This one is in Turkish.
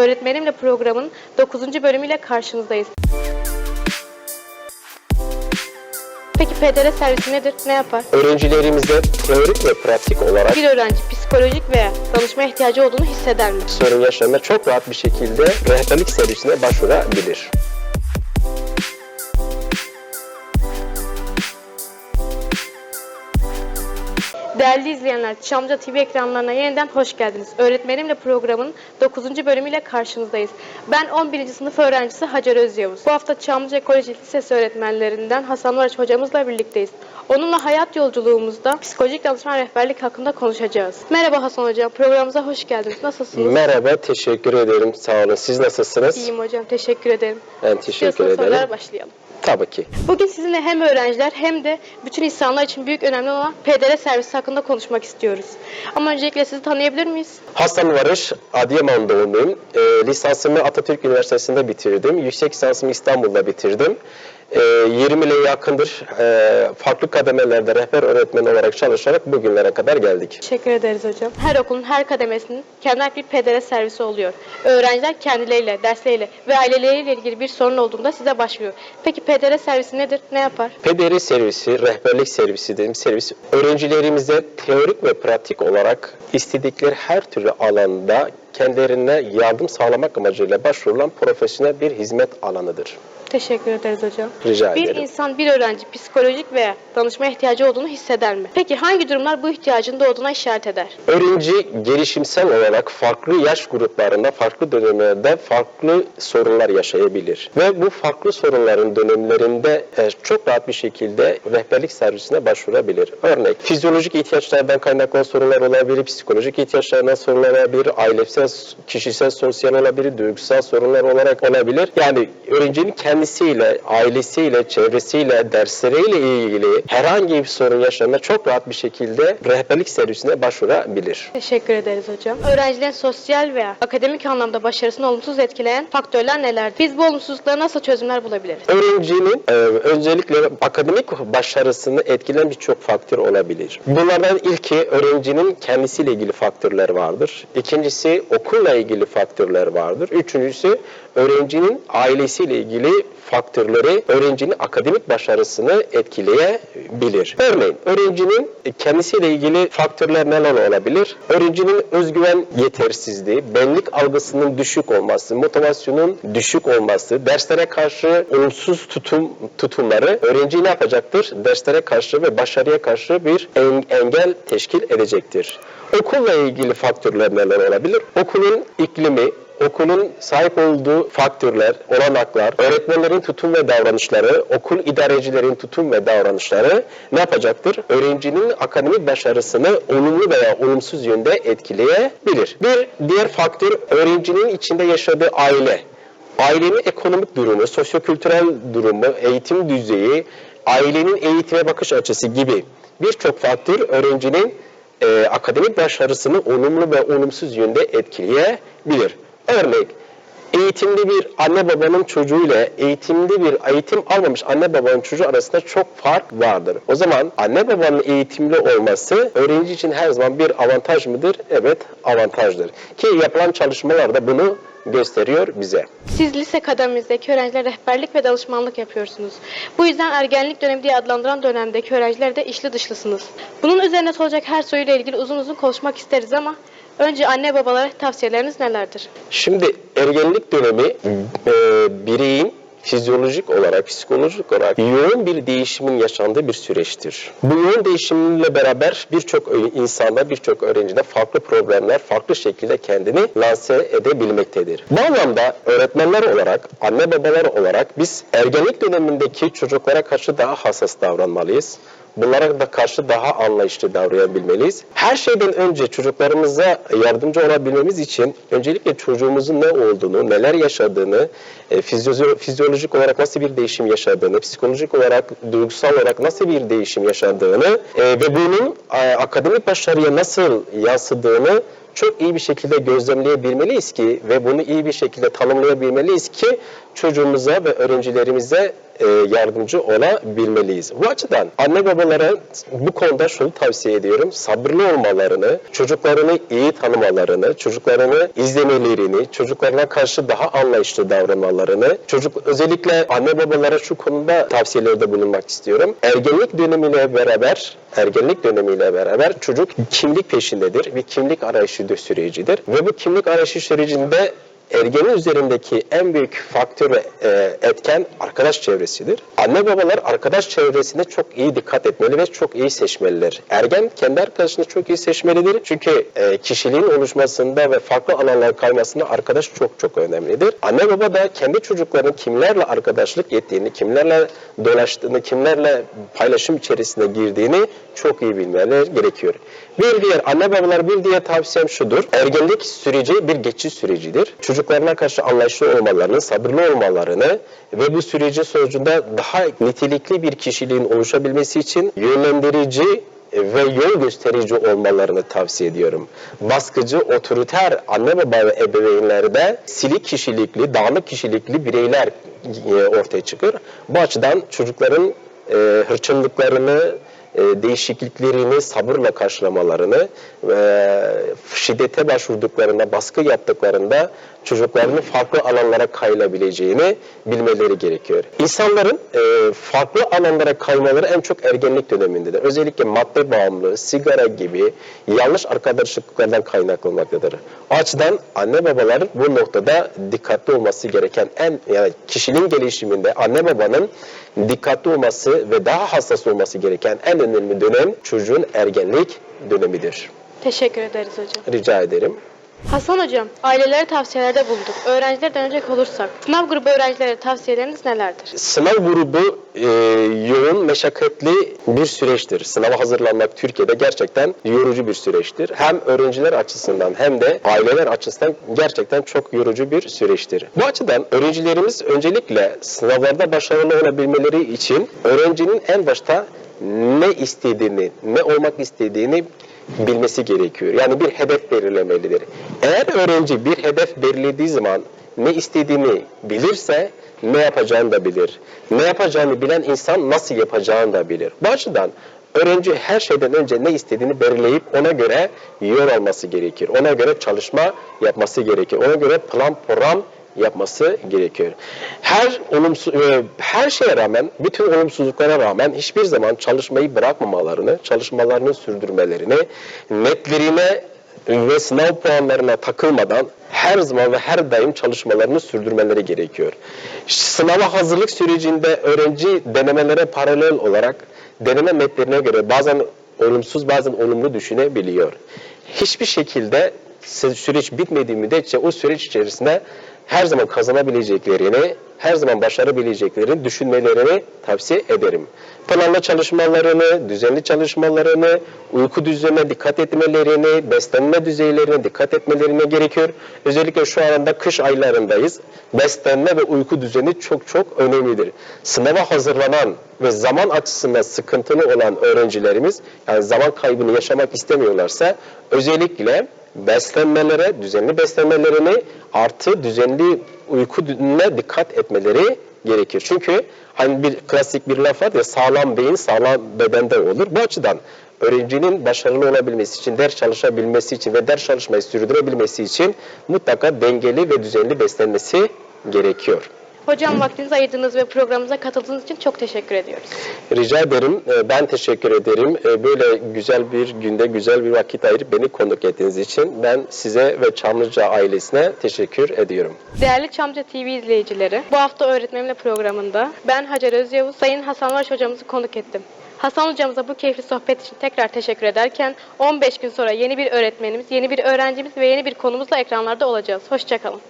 Öğretmenimle programın 9. bölümüyle karşınızdayız. Peki PDR servisi nedir? Ne yapar? Öğrencilerimize teorik ve pratik olarak Bir öğrenci psikolojik veya danışma ihtiyacı olduğunu hisseder mi? sorun yaşamına çok rahat bir şekilde rehberlik servisine başvurabilir. Değerli izleyenler, Çamlıca TV ekranlarına yeniden hoş geldiniz. Öğretmenimle programın 9. bölümüyle karşınızdayız. Ben 11. sınıf öğrencisi Hacer Özyavuz. Bu hafta Çamlıca Ekoloji Lisesi öğretmenlerinden Hasan Uğraş hocamızla birlikteyiz. Onunla hayat yolculuğumuzda psikolojik danışman rehberlik hakkında konuşacağız. Merhaba Hasan Hocam, programımıza hoş geldiniz. Nasılsınız? Merhaba, teşekkür ederim. Sağ olun. Siz nasılsınız? İyiyim hocam, teşekkür ederim. Ben teşekkür ederim. sorulara başlayalım. Tabii ki. Bugün sizinle hem öğrenciler hem de bütün insanlar için büyük önemli olan PDR servisi hakkında konuşmak istiyoruz. Ama öncelikle sizi tanıyabilir miyiz? Hasan Varış, Adıyaman doğumluyum. E, lisansımı Atatürk Üniversitesi'nde bitirdim. Yüksek lisansımı İstanbul'da bitirdim. E, 20 ile yakındır e, farklı kademelerde rehber öğretmen olarak çalışarak bugünlere kadar geldik. Teşekkür ederiz hocam. Her okulun her kademesinin kendine ait bir PDR servisi oluyor. Öğrenciler kendileriyle, dersleriyle ve aileleriyle ilgili bir sorun olduğunda size başvuruyor. Peki PDR servisi nedir? Ne yapar? PDR servisi, rehberlik servisi dediğim servis öğrencilerimize teorik ve pratik olarak istedikleri her türlü alanda kendilerine yardım sağlamak amacıyla başvurulan profesyonel bir hizmet alanıdır. Teşekkür ederiz hocam. Rica bir ederim. insan, bir öğrenci psikolojik veya danışma ihtiyacı olduğunu hisseder mi? Peki hangi durumlar bu ihtiyacın doğduğuna işaret eder? Öğrenci gelişimsel olarak farklı yaş gruplarında, farklı dönemlerde farklı sorunlar yaşayabilir. Ve bu farklı sorunların dönemlerinde e, çok rahat bir şekilde rehberlik servisine başvurabilir. Örnek, fizyolojik ihtiyaçlardan kaynaklanan sorunlar olabilir, psikolojik ihtiyaçlardan sorunlar olabilir, ailesel, kişisel, sosyal olabilir, duygusal sorunlar olarak olabilir. Yani öğrencinin kendisiyle, ailesiyle, çevresiyle, dersleriyle ilgili herhangi bir sorun yaşamına çok rahat bir şekilde rehberlik servisine başvurabilir. Teşekkür ederiz hocam. Öğrencilerin sosyal veya akademik anlamda başarısını olumsuz etkileyen faktörler nelerdir? Biz bu olumsuzluklara nasıl çözümler bulabiliriz? Öğrencinin e, özellikle akademik başarısını etkileyen birçok faktör olabilir. Bunlardan ilki öğrencinin kendisiyle ilgili faktörler vardır. İkincisi okulla ilgili faktörler vardır. Üçüncüsü öğrencinin ailesiyle ilgili faktörleri öğrencinin akademik başarısını etkileyebilir. Örneğin öğrencinin kendisiyle ilgili faktörler neler olabilir? Öğrencinin özgüven yetersizliği, benlik algısının düşük olması, motivasyonun düşük olması, derslere karşı olumsuz tutum tutumları öğrenci ne yapacaktır? Derslere karşı ve başarıya karşı bir en- engel teşkil edecektir. Okulla ilgili faktörler neler olabilir? Okulun iklimi, okulun sahip olduğu faktörler, olanaklar, öğretmenlerin tutum ve davranışları, okul idarecilerin tutum ve davranışları ne yapacaktır? Öğrencinin akademik başarısını olumlu veya olumsuz yönde etkileyebilir. Bir diğer faktör öğrencinin içinde yaşadığı aile. Ailenin ekonomik durumu, sosyokültürel durumu, eğitim düzeyi, ailenin eğitime bakış açısı gibi birçok faktör öğrencinin e, akademik başarısını olumlu ve olumsuz yönde etkileyebilir. Örnek, eğitimli bir anne babanın çocuğuyla eğitimli bir eğitim almamış anne babanın çocuğu arasında çok fark vardır. O zaman anne babanın eğitimli olması öğrenci için her zaman bir avantaj mıdır? Evet, avantajdır. Ki yapılan çalışmalar da bunu gösteriyor bize. Siz lise kademenizdeki öğrencilere rehberlik ve danışmanlık yapıyorsunuz. Bu yüzden ergenlik dönemi diye adlandıran dönemdeki öğrenciler de içli dışlısınız. Bunun üzerine soracak her soruyla ilgili uzun uzun konuşmak isteriz ama önce anne babalara tavsiyeleriniz nelerdir? Şimdi ergenlik dönemi e, bireyin fizyolojik olarak, psikolojik olarak yoğun bir değişimin yaşandığı bir süreçtir. Bu yoğun değişimle beraber birçok insanda, birçok öğrencide farklı problemler farklı şekilde kendini lanse edebilmektedir. Bu anlamda öğretmenler olarak, anne babalar olarak biz ergenlik dönemindeki çocuklara karşı daha hassas davranmalıyız. Bunlara da karşı daha anlayışlı davranyabilmeliyiz. Her şeyden önce çocuklarımıza yardımcı olabilmemiz için öncelikle çocuğumuzun ne olduğunu, neler yaşadığını, e, fizyo- fizyolojik olarak nasıl bir değişim yaşadığını, psikolojik olarak, duygusal olarak nasıl bir değişim yaşadığını e, ve bunun e, akademik başarıya nasıl yansıdığını çok iyi bir şekilde gözlemleyebilmeliyiz ki ve bunu iyi bir şekilde tanımlayabilmeliyiz ki çocuğumuza ve öğrencilerimize e, yardımcı olabilmeliyiz. Bu açıdan anne babalara bu konuda şunu tavsiye ediyorum. Sabırlı olmalarını, çocuklarını iyi tanımalarını, çocuklarını izlemelerini, çocuklarına karşı daha anlayışlı davranmalarını, çocuk özellikle anne babalara şu konuda tavsiyelerde bulunmak istiyorum. Ergenlik dönemiyle beraber ergenlik dönemiyle beraber çocuk kimlik peşindedir. Bir kimlik arayışı sürecidir. Ve bu kimlik arayışı sürecinde ergenin üzerindeki en büyük faktör ve etken arkadaş çevresidir. Anne babalar arkadaş çevresine çok iyi dikkat etmeli ve çok iyi seçmelidir. Ergen kendi arkadaşını çok iyi seçmelidir. Çünkü e, kişiliğin oluşmasında ve farklı alanlara kaymasında arkadaş çok çok önemlidir. Anne baba da kendi çocukların kimlerle arkadaşlık ettiğini, kimlerle dolaştığını, kimlerle paylaşım içerisine girdiğini çok iyi bilmeleri gerekiyor. Bir diğer anne babalar bir diğer tavsiyem şudur. Ergenlik süreci bir geçiş sürecidir. Çocuklarına karşı anlayışlı olmalarını, sabırlı olmalarını ve bu sürecin sonucunda daha nitelikli bir kişiliğin oluşabilmesi için yönlendirici ve yol gösterici olmalarını tavsiye ediyorum. Baskıcı, otoriter anne baba ve ebeveynlerde silik kişilikli, dağınık kişilikli bireyler e, ortaya çıkar. Bu açıdan çocukların e, hırçınlıklarını, e, değişikliklerini sabırla karşılamalarını ve şiddete başvurduklarında, baskı yaptıklarında çocuklarının farklı alanlara kayılabileceğini bilmeleri gerekiyor. İnsanların e, farklı alanlara kaymaları en çok ergenlik dönemindedir. Özellikle madde bağımlılığı, sigara gibi yanlış arkadaşlıklardan kaynaklanmaktadır. O açıdan anne babalar bu noktada dikkatli olması gereken en yani kişinin gelişiminde anne babanın dikkatli olması ve daha hassas olması gereken en önemli dönem çocuğun ergenlik dönemidir. Teşekkür ederiz hocam. Rica ederim. Hasan hocam, ailelere tavsiyelerde bulunduk. Öğrencilere dönecek olursak, sınav grubu öğrencilere tavsiyeleriniz nelerdir? Sınav grubu e, yoğun, meşakkatli bir süreçtir. Sınava hazırlanmak Türkiye'de gerçekten yorucu bir süreçtir. Hem öğrenciler açısından hem de aileler açısından gerçekten çok yorucu bir süreçtir. Bu açıdan öğrencilerimiz öncelikle sınavlarda başarılı olabilmeleri için öğrencinin en başta ne istediğini, ne olmak istediğini bilmesi gerekiyor. Yani bir hedef belirlemelidir. Eğer öğrenci bir hedef belirlediği zaman ne istediğini bilirse ne yapacağını da bilir. Ne yapacağını bilen insan nasıl yapacağını da bilir. Bu açıdan öğrenci her şeyden önce ne istediğini belirleyip ona göre yol alması gerekir. Ona göre çalışma yapması gerekir. Ona göre plan program yapması gerekiyor. Her olumsuz e, her şeye rağmen, bütün olumsuzluklara rağmen hiçbir zaman çalışmayı bırakmamalarını, çalışmalarını sürdürmelerini, netlerine ve sınav puanlarına takılmadan her zaman ve her daim çalışmalarını sürdürmeleri gerekiyor. Sınava hazırlık sürecinde öğrenci denemelere paralel olarak deneme metlerine göre bazen olumsuz bazen olumlu düşünebiliyor. Hiçbir şekilde süreç bitmediği müddetçe o süreç içerisinde her zaman kazanabileceklerini, her zaman başarabileceklerini düşünmelerini tavsiye ederim. Planlı çalışmalarını, düzenli çalışmalarını, uyku düzenine dikkat etmelerini, beslenme düzeylerine dikkat etmelerine gerekiyor. Özellikle şu anda kış aylarındayız. Beslenme ve uyku düzeni çok çok önemlidir. Sınava hazırlanan ve zaman açısından sıkıntılı olan öğrencilerimiz, yani zaman kaybını yaşamak istemiyorlarsa özellikle beslenmelere, düzenli beslenmelerini artı düzenli uykuna dikkat etmeleri gerekir. Çünkü hani bir klasik bir laf var ya sağlam beyin sağlam bedende olur. Bu açıdan öğrencinin başarılı olabilmesi için, ders çalışabilmesi için ve ders çalışmayı sürdürebilmesi için mutlaka dengeli ve düzenli beslenmesi gerekiyor. Hocam vaktinizi ayırdığınız ve programımıza katıldığınız için çok teşekkür ediyoruz. Rica ederim. Ee, Ben teşekkür ederim. Ee, Böyle güzel bir günde güzel bir vakit ayırıp beni konuk ettiğiniz için ben size ve Çamlıca ailesine teşekkür ediyorum. Değerli Çamca TV izleyicileri, bu hafta Öğretmenimle programında ben Hacer Özyavuz, Sayın Hasan Vaş hocamızı konuk ettim. Hasan hocamıza bu keyifli sohbet için tekrar teşekkür ederken 15 gün sonra yeni bir öğretmenimiz, yeni bir öğrencimiz ve yeni bir konumuzla ekranlarda olacağız. Hoşçakalın.